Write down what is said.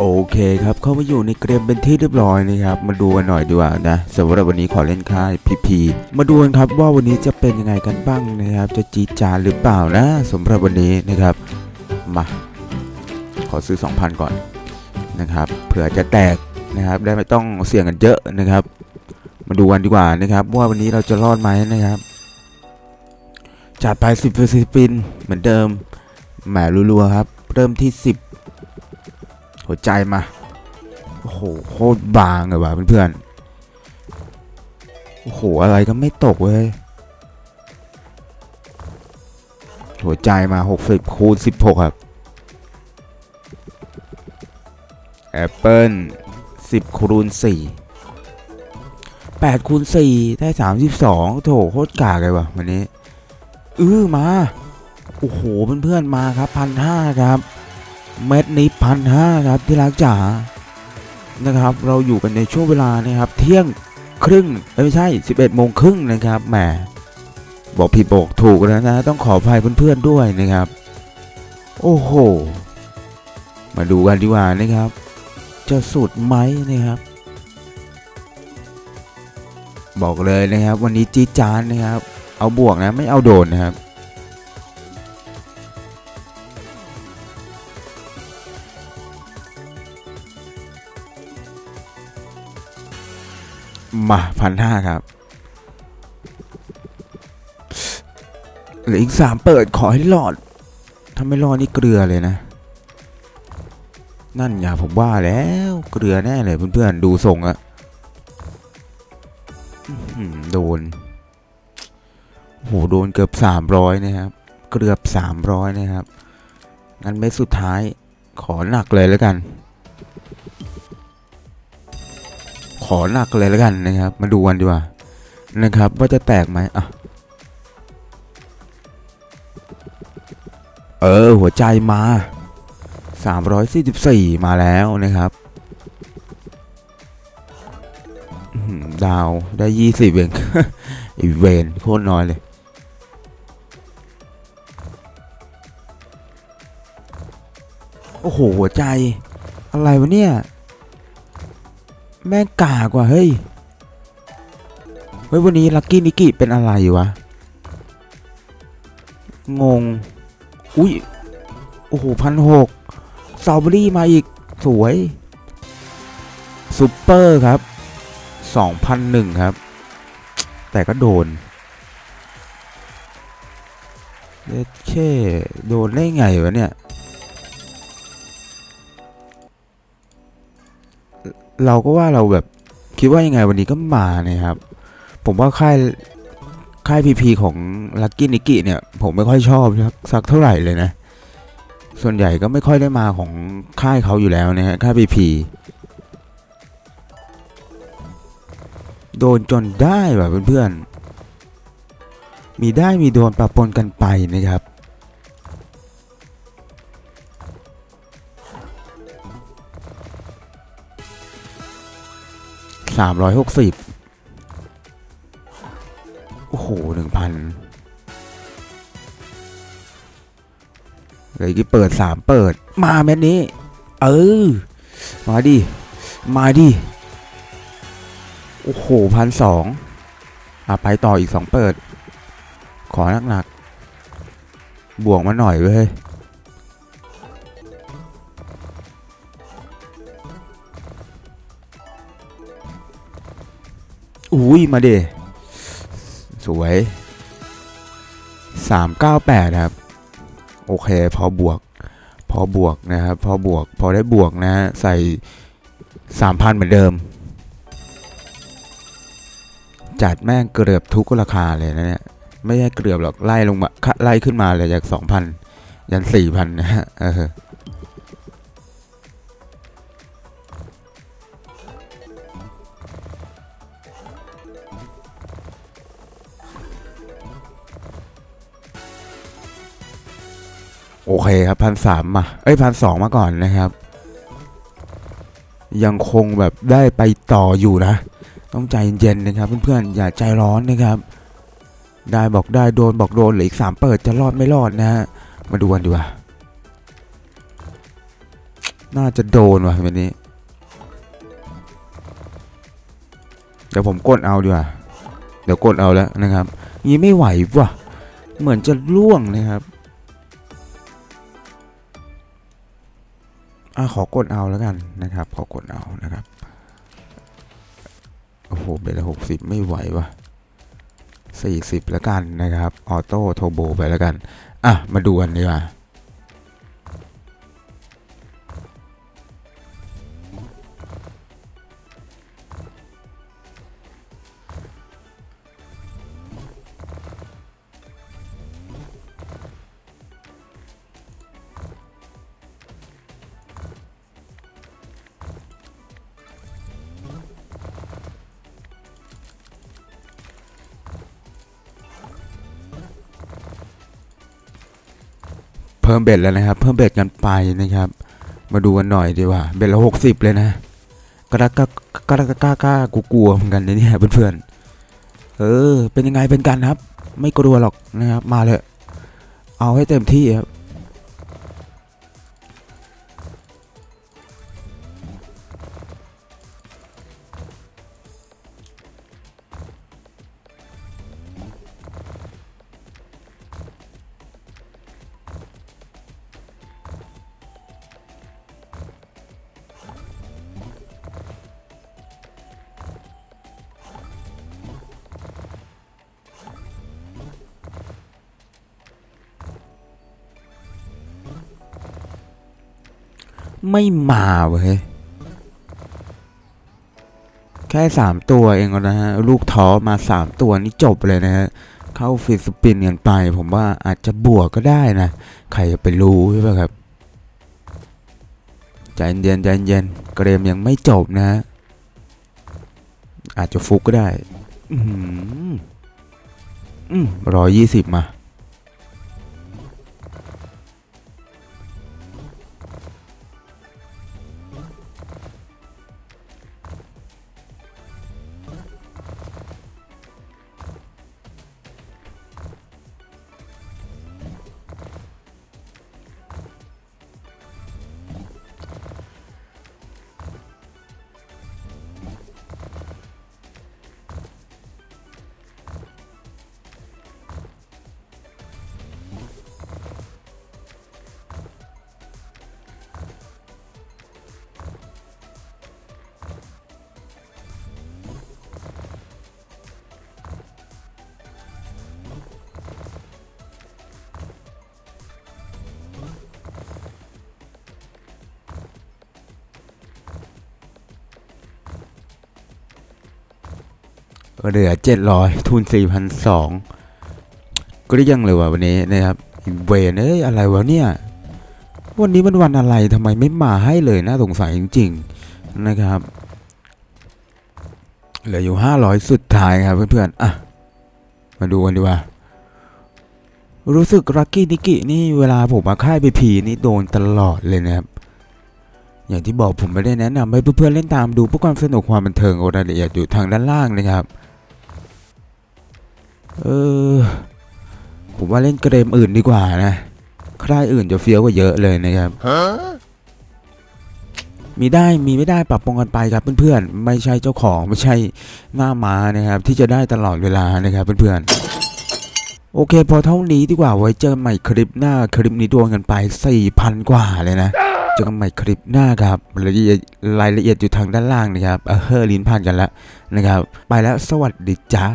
โอเคครับ เข้ามาอยู่ในเกมเป็นที่เรียบร้อยนะครับ มาดูกันหน่อยดีกว่านะสำหรับวันนี้ขอเล่นค่ายพีพีมาดูกันครับว่าวันนี้จะเป็นยังไงกันบ้างนะครับ จะจีดจานหรือเปล่านะสำหรับวันนี้นะครับ มา ขอซื้อ 2,000 ก่อนนะครับ เผื่อจะแตกนะครับ ได้ไม่ต้องเสี่ยงกันเยอะนะครับ มาดูกันดีกว่านะครับ ว่าวันนี้เราจะรอดไหมนะครับจัดไป10เปอร์ซ็นต์ปินเหมือนเดิมแหมรัวๆครับ เริ่มที่ 10 หัวใจมา โอ้โหโคตรบางเลยว่ะเพื่อนๆ โอ้โห อะไรก็ไม่ตกเว้ย หัวใจมา 60 คูณ 16 ครับ แอปเปิล10 คูณ 4 8 คูณ 4 ได้ 32 โถโคตรกากเลยว่ะวันนี้ อื้อมา โอ้โห เพื่อนๆ มาครับพันห้าครับ เม็ดนี้พันห้าครับที่รักจ๋านะครับ เราอยู่กันในช่วงเวลานะครับ เที่ยงครึ่งไม่ใช่ 11โมงครึ่งนะครับแหมบอกผิดบอกถูกแล้วนะ ต้องขออภัยเพื่อนๆด้วยนะครับ โอ้โห มาดูกันดีกว่านะครับ จะสุดไหมนะครับ บอกเลยนะครับ วันนี้จีจานนะครับ เอาบวกนะไม่เอาโดนนะครับ มาพันห้าครับเหลืออีกสามเปิดขอให้รอดถ้าไม่รอดนี่เกลือเลยนะ นั่นอย่าผมว่าแล้วเกลือแน่เลยเพื่อนๆดูทรงอะโดนโอ้โหโดนเกือบสามร้อยนะครับ เกือบสามร้อยนะครับงั้นเม็ดสุดท้ายขอหนักเลยแล้วกัน ขอหนักเลยแล้วกันนะครับ มาดูกันดีกว่านะครับ ว่าจะแตกไหมอะเออ หัวใจมา 344 มาแล้วนะครับดาวได้ 20เองอีเวนโคตรน้อยเลยโอ้โห หัวใจ อะไรวะเนี่ย แม่งกากว่าเฮ้ย เฮ้ย วันนี้ลักกี้นิกิเป็นอะไรวะ งง อุ้ย โอ้โหพันหกสตรอเบอรี่มาอีก สวยซูเปอร์ครับสองพันหนึ่งครับ แต่ก็โดนเด็ดแค่โดนได้ไงวะเนี่ย เราก็ว่าเราแบบคิดว่ายังไงวันนี้ก็มานะครับ ผมว่าค่ายค่ายพีพีของลักกี้นิกิเนี่ย ผมไม่ค่อยชอบสักสักเท่าไหร่เลยนะ ส่วนใหญ่ก็ไม่ค่อยได้มาของค่ายเขาอยู่แล้วนะฮะค่ายพีพีโดนจนได้แบบเพื่อนๆมีได้มีโดนปะปนกันไปนะครับ สามร้อยหกสิบโอ้โหหนึ่งพันเลยที่เปิดสามเปิด มาแมตนี้ เออ มาดิ มาดิ โอ้โหพันสองอะไปต่ออีกสองเปิด ขอหนักๆบวกมาหน่อยเว้ย อุ้ยมาเดสวยสามเก้าแปดครับ โอเค พอบวก พอบวกนะครับ พอบวก พอได้บวกนะ ใส่สามพันเหมือนเดิม จัดแม่งเกือบทุกราคาเลยนะเนี่ย ไม่ใช่เกือบหรอก ไล่ลงมา ไล่ขึ้นมาเลยจากสองพันยันสี่พันนะฮะ โอเคครับพันสามมาเอ้ยพันสองมาก่อนนะครับ ยังคงแบบได้ไปต่ออยู่นะ ต้องใจเย็นๆนะครับเพื่อนๆอย่าใจร้อนนะครับ ได้บอกได้โดนบอกโดนเหลืออีกสามเปิดจะรอดไม่รอดนะฮะมาดูกันดีกว่าน่าจะโดนว่ะวันนี้ เดี๋ยวผมกดเอาดีกว่า เดี๋ยวกดเอาแล้วนะครับยี่ไม่ไหวว่ะ เหมือนจะล่วงนะครับ อะขอกดเอาแล้วกันนะครับ ขอกดเอานะครับ โอ้โหเบลหกสิบไม่ไหววะสี่สิบแล้วกันนะครับ ออโต้โทโบไปแล้วกัน อะ มาดูกันดีกว่า พิ่มเบ็ดแล้วนะครับ เพิ่มเบ็ดกันไปนะครับ มาดูกันหน่อยดีกว่า เบ็ดละหกสิบเลยนะกระกกระกกล้ากล้ากูกลัวเหมือนกันนะเนี่ยเพื่อนๆเออ เป็นยังไงเป็นกันครับ ไม่กลัวหรอกนะครับ มาเลย เอาให้เต็มที่ครับ ไม่มาเว้ยแค่สามตัวเองนะฮะ ลูกท้อมาสามตัวนี่จบเลยนะฮะ เข้าฟิสปินกันไป ผมว่าอาจจะบวกก็ได้นะ ใครจะไปรู้ใช่ไหมครับ ใจเย็นใจเย็นเกมยังไม่จบนะฮะ อาจจะฟุกก็ได้ อืมอืมร้อยยี่สิบมา เหลือเจ็ดร้อยทุนสี่พันสองก็ได้ยังเลยว่ะวันนี้นะครับเวนเอ้ยอะไรวะเนี่ย วันนี้มันวันอะไรทำไมไม่มาให้เลยน่าสงสัยจริง ๆ นะครับ เหลืออยู่ห้าร้อยสุดท้ายครับเพื่อนๆอะมาดูกันดีกว่า รู้สึกรักกี้นิกินี่เวลาผมมาค่ายไปพีนี่โดนตลอดเลยนะครับ อย่างที่บอกผมไม่ได้แนะนำให้เพื่อนๆเล่นตามดูเพื่อความสนุกความบันเทิงรายละเอียดอยู่ทางด้านล่างนะครับ เออ ผมว่าเล่นเกมอื่นดีกว่านะค่ายอื่นจะเฟี้ยวกว่าเยอะเลยนะครับมีได้มีไม่ได้ปรับปรุงกันไปครับเพื่อนๆ ไม่ใช่เจ้าของไม่ใช่หน้าม้านะครับ ที่จะได้ตลอดเวลานะครับเพื่อนๆ โอเค พอเท่านี้ดีกว่าไว้เจอกันใหม่คลิปหน้าคลิปนี้ดวงกันไป 4,000 กว่าเลยนะ เจอกันใหม่คลิปหน้าครับรายละเอียดรายละเอียดอยู่ทางด้านล่างนะครับเออลิ้นพันกันแล้วนะครับ ไปแล้วสวัสดีจ้า